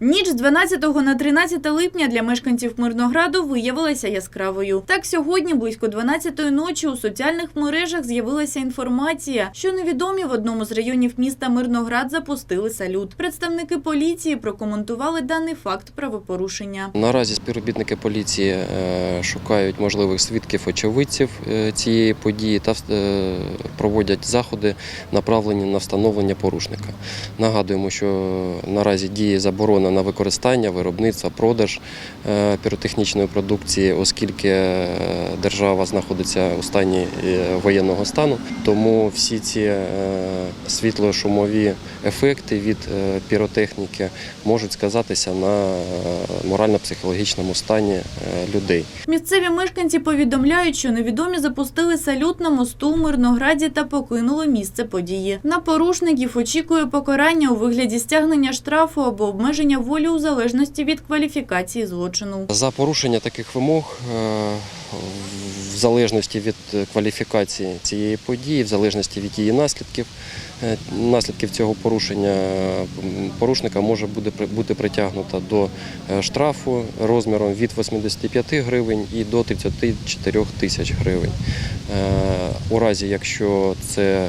Ніч з 12 на 13 липня для мешканців Мирнограду виявилася яскравою. Так сьогодні, близько 12-ї ночі, у соціальних мережах з'явилася інформація, що невідомі в одному з районів міста Мирноград запустили салют. Представники поліції прокоментували даний факт правопорушення. Наразі співробітники поліції е, шукають можливих свідків очевидців е, цієї події та е, проводять заходи, направлені на встановлення порушника. Нагадуємо, що наразі діє заборона на використання, виробництво, продаж е, піротехнічної продукції, оскільки е, держава знаходиться у стані е, воєнного стану. Тому всі ці світло-шумові ефекти від піротехніки можуть сказатися на морально-психологічному стані людей. Місцеві мешканці повідомляють, що невідомі запустили салют на мосту у Мирнограді та покинули місце події. На порушників очікує покарання у вигляді стягнення штрафу або обмеження волі у залежності від кваліфікації злочину. За порушення таких вимог, е, в залежності від е, кваліфікації цієї події, в залежності від її наслідків, е, наслідків цього порушення порушника може бути притягнуто до е, штрафу розміром від 85 гривень і до 34 тисяч гривень. У разі, якщо це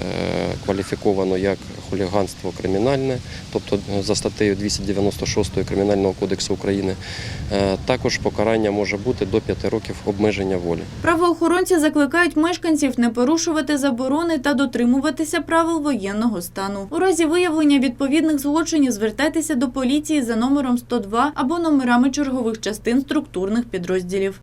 кваліфіковано як хуліганство кримінальне, тобто за статтею 296 Кримінального кодексу України, також покарання може бути до 5 років обмеження волі. Правоохоронці закликають мешканців не порушувати заборони та дотримуватися правил воєнного стану. У разі виявлення відповідних злочинів звертайтеся до поліції за номером 102 або номерами чергових частин структурних підрозділів.